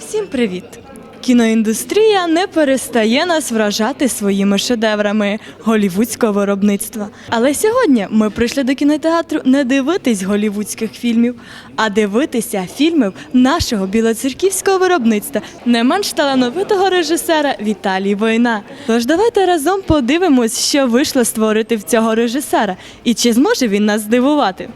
Всім привіт! Кіноіндустрія не перестає нас вражати своїми шедеврами голівудського виробництва. Але сьогодні ми прийшли до кінотеатру не дивитись голівудських фільмів, а дивитися фільмів нашого білоцерківського виробництва, не менш талановитого режисера Віталій Война. Тож давайте разом подивимось, що вийшло створити в цього режисера, і чи зможе він нас здивувати.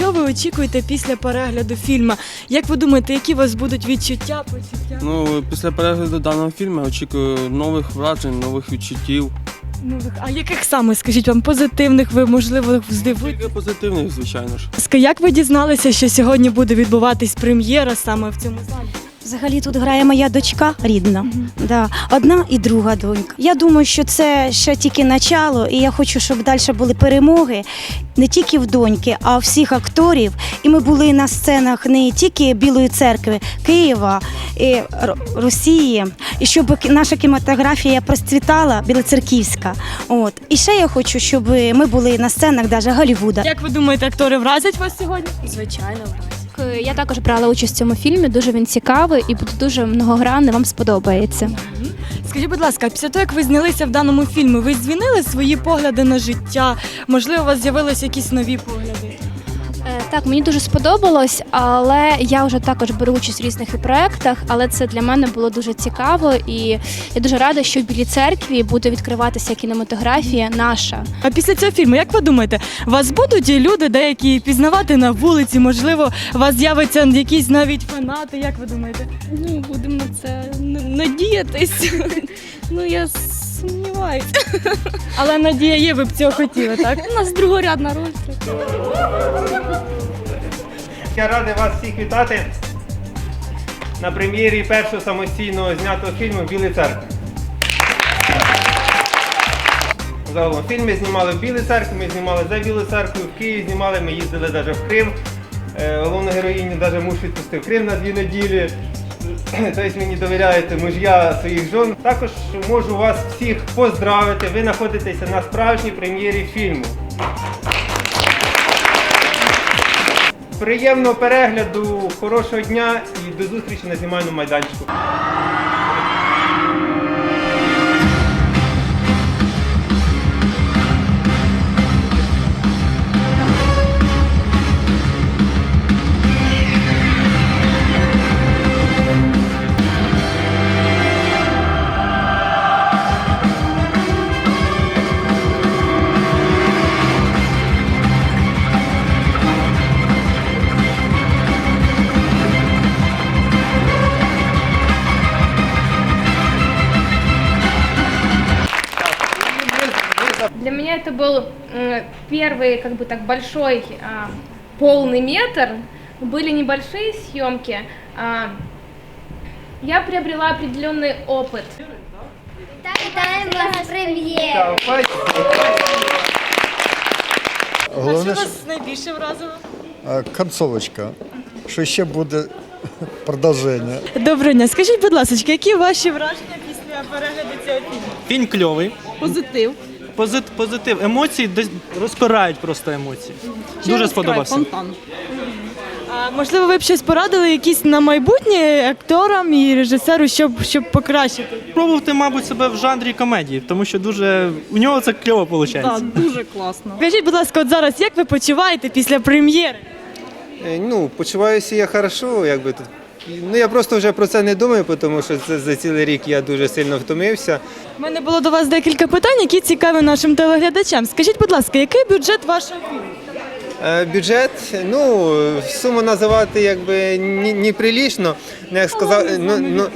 Що ви очікуєте після перегляду фільму? Як ви думаєте, які у вас будуть відчуття, почуття? Ну, після перегляду даного фільму очікую нових вражень, нових відчуттів. Нових, а яких саме, скажіть вам, позитивних ви, можливо, здивуєте? Тільки позитивних, звичайно ж. Як ви дізналися, що сьогодні буде відбуватись прем'єра саме в цьому залі? Взагалі тут грає моя дочка рідна, да, одна і друга донька. Я думаю, що це ще тільки начало, і я хочу, щоб далі були перемоги не тільки в доньки, а у всіх акторів. І ми були на сценах не тільки Білої церкви, Києва, і Росії, і щоб наша кінематографія процвітала, білоцерківська. От. І ще я хочу, щоб ми були на сценах навіть Голлівуда. Як ви думаєте, актори вразять вас сьогодні? Звичайно, Е, Я також брала участь в цьому фільмі. Дуже він цікавий і буде дуже многогранний. Вам сподобається. Скажіть, будь ласка, після того, як ви знялися в даному фільмі, ви змінили свої погляди на життя? Можливо, у вас з'явилися якісь нові погляди? Так, мені дуже сподобалось, але я вже також беру участь в різних проєктах, але це для мене було дуже цікаво, і я дуже рада, що в Білій церкві буде відкриватися кінематографія наша. А після цього фільму, як ви думаєте, вас будуть люди деякі пізнавати на вулиці? Можливо, у вас з'явиться якісь навіть фанати? Як ви думаєте? Ну, будемо на це надіятись. Ну, я сумніваюся. Але надія є, ви б цього хотіли, так? У нас другорядна роль. Я радий вас всіх вітати на прем'єрі першого самостійно знятого фільму Білий церкви. Загалом фільм ми знімали в Білій церкві, ми знімали за Білою церквою, в Київ знімали, ми їздили навіть в Крим. Е, Головну героїню навіть муж відпустив в Крим на дві неділі. Тобто мені довіряєте муж'я своїх жон. Також можу вас всіх поздравити. Ви знаходитеся на справжній прем'єрі фільму. Приємного перегляду, хорошого дня і до зустрічі на знімальному майданчику. первый, как бы так, большой а, полный метр. Были небольшие съемки. А, я приобрела определенный опыт. Вітаємо вас з прем'єрою! Так, бачите? А що Головне, що вас найбільше вразило? е, концовочка, що ще буде продовження. Доброго дня. Скажіть, будь ласка, які ваші враження після перегляду цього фільму? Фільм кльовий, Позитив. позит, позитив. Емоції десь розпирають просто емоції. Дуже сподобався. А можливо, ви б щось порадили якісь на майбутнє акторам і режисеру, щоб, щоб покращити? Пробувати, мабуть, себе в жанрі комедії, тому що дуже у нього це кльово виходить. дуже класно. Скажіть, будь ласка, от зараз як ви почуваєте після прем'єри? Е, Ну, почуваюся я хорошо, якби тут. Ну я просто вже про це не думаю, тому що це за цілий рік я дуже сильно втомився. У мене було до вас декілька питань, які цікаві нашим телеглядачам. Скажіть, будь ласка, який бюджет вашого фільму? Е, Бюджет, ну, суму називати якби ні- неприлічно. Ну, як сказав, ну, ну,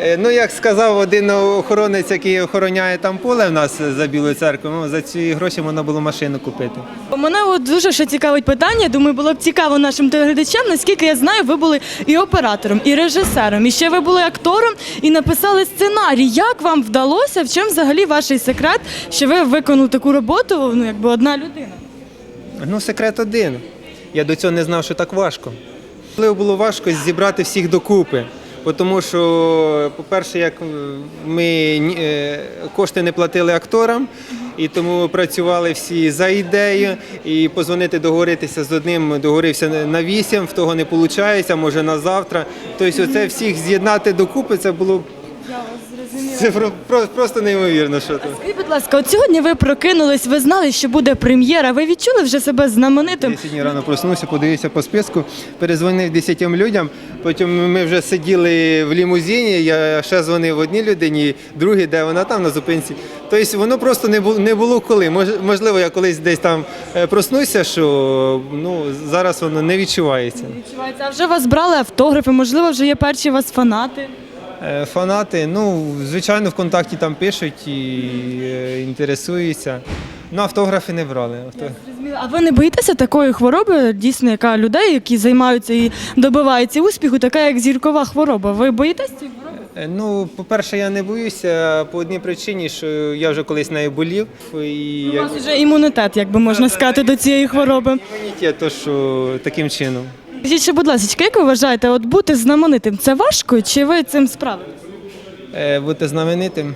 е, ну, як сказав один охоронець, який охороняє там поле в нас за Білою церквою, ну, за ці гроші можна було машину купити. Мене от дуже ще цікавить питання. Думаю, було б цікаво нашим телеглядачам. Наскільки я знаю, ви були і оператором, і режисером, і ще ви були актором і написали сценарій. Як вам вдалося? В чому взагалі ваш секрет, що ви виконали таку роботу? Ну якби одна людина? Ну, секрет один. Я до цього не знав, що так важко. Було важко зібрати всіх докупи. Тому що, по-перше, як ми е, кошти не платили акторам, і тому працювали всі за ідею. І позвонити, договоритися з одним, договорився на вісім, в того не виходить, може на завтра. Тобто, оце всіх з'єднати докупи, це було це про- про- просто неймовірно. Що то. Скажіть, будь ласка, от сьогодні ви прокинулись, ви знали, що буде прем'єра. Ви відчули вже себе знаменитим? Я сьогодні рано проснувся, подивився по списку, перезвонив 10 людям. Потім ми вже сиділи в лімузині. Я ще дзвонив одній людині, другій, де вона там на зупинці. Тобто воно просто не було не було коли. Мож- Можливо, я колись десь там е, проснуся, що ну зараз воно не відчувається. Відчувається, а вже вас брали автографи, можливо, вже є перші вас фанати. Е, Фанати, ну звичайно, ВКонтакті там пишуть і е, інтересуються. Ну, автографи не брали. А ви не боїтеся такої хвороби, дійсно, яка людей, які займаються і добиваються успіху, така як зіркова хвороба? Ви боїтесь цієї хвороби? Е, Ну, по-перше, я не боюся по одній причині, що я вже колись нею болів. І У вас вже імунітет, як би можна сказати, до цієї хвороби. імунітет, то що таким чином. Скажіть, ще, будь ласка, як ви вважаєте, от бути знаменитим це важко, чи ви цим справитесь? Е, бути знаменитим.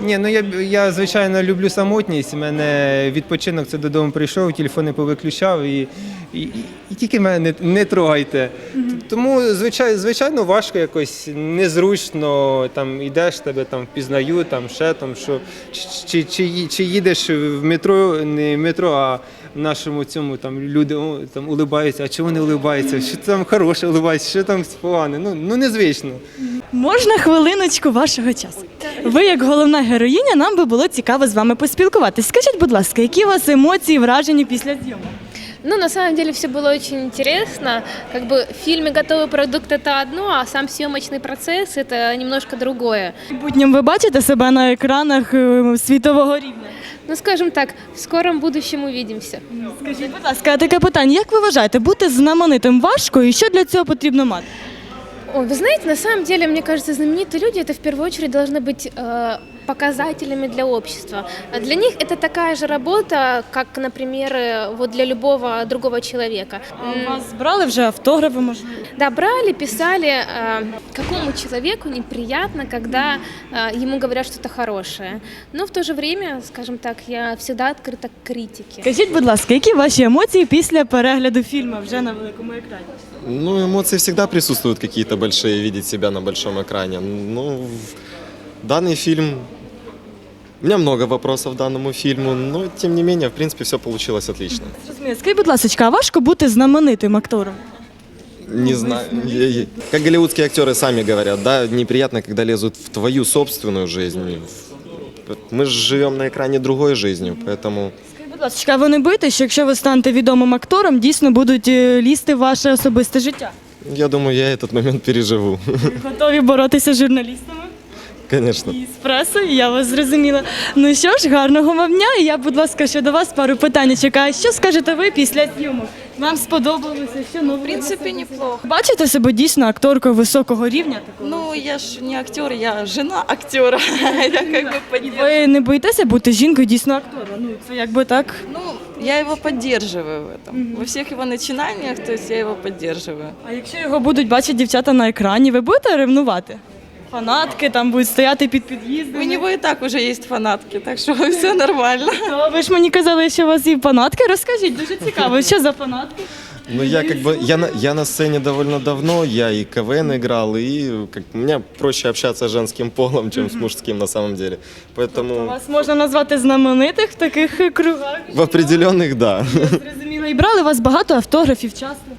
Ні, ну я, я звичайно люблю самотність. У мене відпочинок це додому прийшов, телефони повиключав і, і, і, тільки мене не, не трогайте. Тому, звичайно, звичайно, важко якось незручно. Там ідеш, тебе там впізнають, там ще там, що чи, чи, чи, чи їдеш в метро, не в метро, а нашому цьому там люди о, там улибаються, а чого не улибаються? Що там хороше улибається, що там погане? Ну, ну незвично. Можна хвилиночку вашого часу? Ви, як головна героїня, нам би було цікаво з вами поспілкуватись. Скажіть, будь ласка, які у вас емоції, враження після зйомок? Ну, на самом деле все было очень интересно. Как бы в фильме готовый продукт это одно, а сам съемочный процесс это немножко другое. Буднім ви бачите себе на екранах е, світового рівня? Ну, скажем так, в скором будущем увидимся. Скажіть, будь ласка, таке питання: як ви вважаєте, бути знаменитим важко і що для цього потрібно мати? Ой, вы знаете, на самом деле, мне кажется, знаменитые люди это в первую очередь должны быть э, показателями для общества. А Для них это такая же работа, как, например, э, вот для любого другого человека. У М, вас брали вже автографи, можливо? Да, брали, писали, э, какому человеку неприятно, когда э, ему говорят что-то хорошее. Но в то же время, скажем так, я всегда открыта к критике. Скажіть, будь ласка, які ваші емоції після перегляду фільму вже на великому екрані? Ну, эмоции всегда присутствуют какие-то большие, видеть себя на большом экране. Ну, в- данный фильм... У меня много вопросов к данному фильму, но, тем не менее, в принципе, все получилось отлично. Зрозуміло. Скажіть, будь ласка, а важко бути знаменитим актором? Не знаю, я- я- как голливудские актеры сами говорят, да, неприятно, когда лезут в твою собственную жизнь. В- Мы же живем на экране другой жизнью, поэтому... Скажіть, будь ласка, а ви не боїтеся, що якщо ви станете відомим актором, дійсно будуть е, лізти в ваше особисте життя? Я думаю, я этот момент переживу. Готові боротися з журналістами? Конечно. І з пресою, я вас зрозуміла. Ну що ж, гарного вам дня. І я, будь ласка, ще до вас пару питань чекаю. Що скажете ви після зйомок? Вам сподобалося? Що нового? В принципе, неплохо. Бачите себе дійсно акторкою високого рівня? такого? Ну, я ж не актер, я жена актера. Я как бы поддерживаю. Ви не боїтеся бути жінкою дійсно актора? Ну це якби так. Ну, я його поддерживаю в этом. Во всіх його начинаннях, то есть я його поддерживаю. А якщо його будуть бачити дівчата на екрані, ви будете ревнувати? Фанатки там будуть стояти під під'їздом. У нього і так уже є фанатки, так що все нормально. Ви ж мені казали, що у вас є фанатки. Розкажіть, дуже цікаво, що за фанатки? Ну, я как бы, я на, я на сцене довольно давно, я и КВН играл, и как, мне проще общаться с женским полом, чем с мужским на самом деле. Поэтому Вас можна назвати знаменитих в таких е, кругах. в определенных, да. Зрозуміло. І брали у вас багато автографів часто.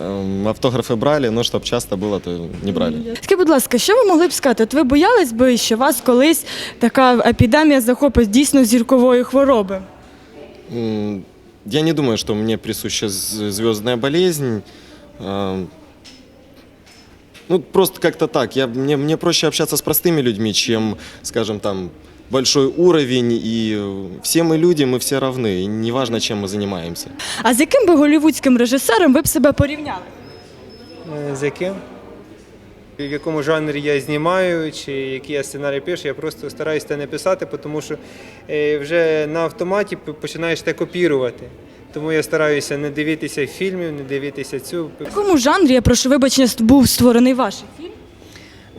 Эм, Автографы брали, но чтобы часто было, то не брали. Скажіть, будь ласка, що ви могли б сказати? От ви боялись би, що вас колись така епідемія захопить дійсно зіркової хвороби? М, я не думаю, что мне присуща звездная болезнь. Э, Ну, просто как-то так. Я, мне, мне проще общаться с простыми людьми, чем, скажем, там, большой уровень. И э, все мы люди, мы все равны. И неважно, чем мы занимаемся. А з яким би голівудським режисером ви б себе порівняли? Е, З яким? В якому жанрі я знімаю, чи який я сценарій пишу, я просто стараюся те не писати, тому що е, вже на автоматі починаєш те копірувати. Тому я стараюся не дивитися фільмів, не дивитися цю. В якому жанрі, я прошу вибачення, був створений ваш фільм?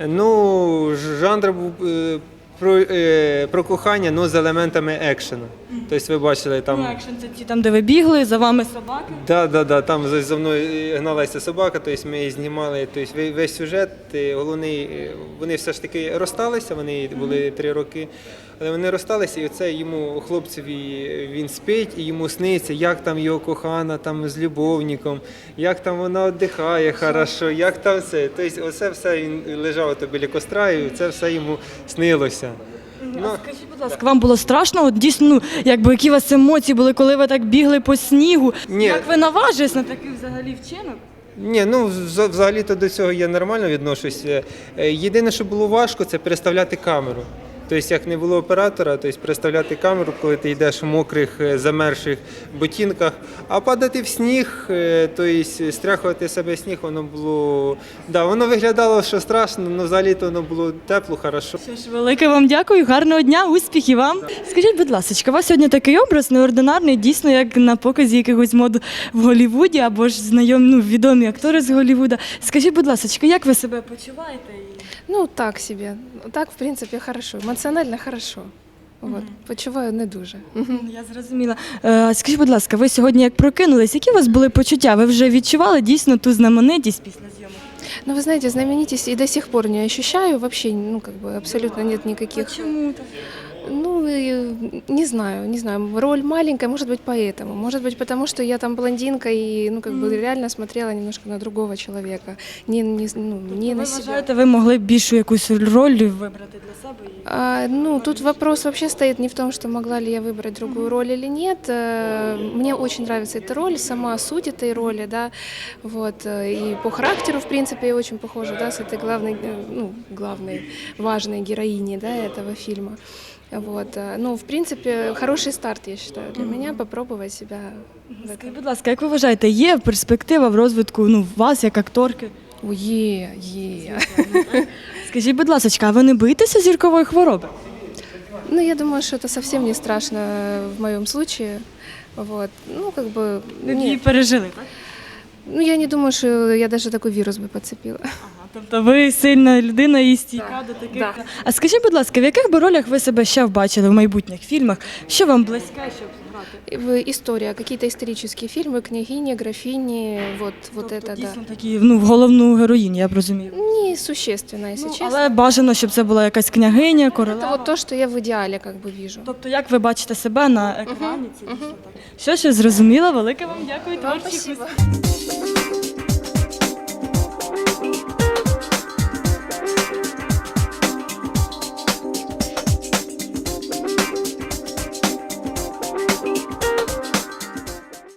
Ну, жанр був е, про, е, про кохання, ну з елементами екшену. Тобто ви бачили там. Ну, екшен це ті там, де ви бігли, за вами собаки. Да, да, да, там за, за мною гналася собака, тобто ми її знімали. Тобто ве- весь сюжет, е, головний, е, вони все ж таки розсталися, вони були три роки. Але вони розсталися, і оце йому хлопцеві він спить, і йому сниться, як там його кохана там з любовником, як там вона віддихає хорошо, як там все. Тобто, оце все він лежав біля костра, і це все йому снилося. Ну, Скажіть, будь ласка, вам було страшно? От дійсно, ну, якби які у вас емоції були, коли ви так бігли по снігу? Ні. Як ви наважились на такий взагалі вчинок? Ні, ну вза- взагалі-то до цього я нормально відношуся. Е, Єдине, що було важко, це переставляти камеру. Тобто, як не було оператора, тобто переставляти камеру, коли ти йдеш в мокрих, е, замерзших ботинках, а падати в сніг, е, тобто стряхувати себе сніг, воно було. Да, воно виглядало, що страшно, але взагалі-то воно було тепло, хорошо. Що ж, велике вам дякую, гарного дня, успіхів вам. Скажіть, будь ласка, у вас сьогодні такий образ неординарний, дійсно, як на показі якихось мод в Голлівуді або ж знайомі ну, відомі актори з Голлівуда. Скажіть, будь ласка, як ви себе почуваєте? Ну, так себе. Так, в принципі, хорошо. Емоціонально хорошо. Вот. Почуваю не дуже. Я зрозуміла. Е, скажіть, будь ласка, ви сьогодні як прокинулись, які у вас були почуття? Ви вже відчували дійсно ту знаменитість після зйомок? Ну, вы знаете, знаменитость и до сих пор не ощущаю. Вообще, ну, как бы абсолютно нет никаких... Так? Ну, и не знаю, не знаю. Роль маленькая, может быть, поэтому. Может быть, потому что я там блондинка и, ну, как бы реально смотрела немножко на другого человека. Не, не, ну, не Ви на себя. вважаєте, ви могли б більшу якусь роль вибрати для себе? і- А, ну, тут вопрос вообще стоит не в том, что могла ли я выбрать другую роль или нет. Э, Мне очень нравится эта роль, сама суть этой роли, да, вот, э, и по характеру, в принципе, я очень похожа, да, с этой главной, э, ну, главной, важной героиней, да, этого фильма. Вот, э, ну, в принципе, хороший старт, я считаю, для меня попробовать себя в этом. Скажіть, будь ласка, як ви вважаєте, є перспектива в розвитку ну, вас як акторки? О, е, е. Скажіть, будь ласка, а ви не боїтеся зіркової хвороби? Ну, я думаю, что это совсем не страшно в моем случае. Вот. Ну, как бы... Ви б її нет. пережили, так? Ну, я не думаю, что я даже такой вирус бы подцепила. Тобто ви сильна людина і стійка до таких. Да. А скажіть, будь ласка, в яких би ролях ви себе ще бачили в майбутніх фільмах? Що вам близьке, щоб грати? В история, какие-то исторические фильмы, княгини, графини, вот, вот Тобто, это, да. дійсно такі, ну, в головну героїню, я б розумію. Не существенно, если Ну, честно. але бажано, щоб це була якась княгиня, Это королева. вот то, что я в идеале как бы вижу. Тобто, як ви бачите себе на екрані? Це дійсно так. Що ж, зрозуміло, велике вам дякую. Вам творчих спасибо. успіхів.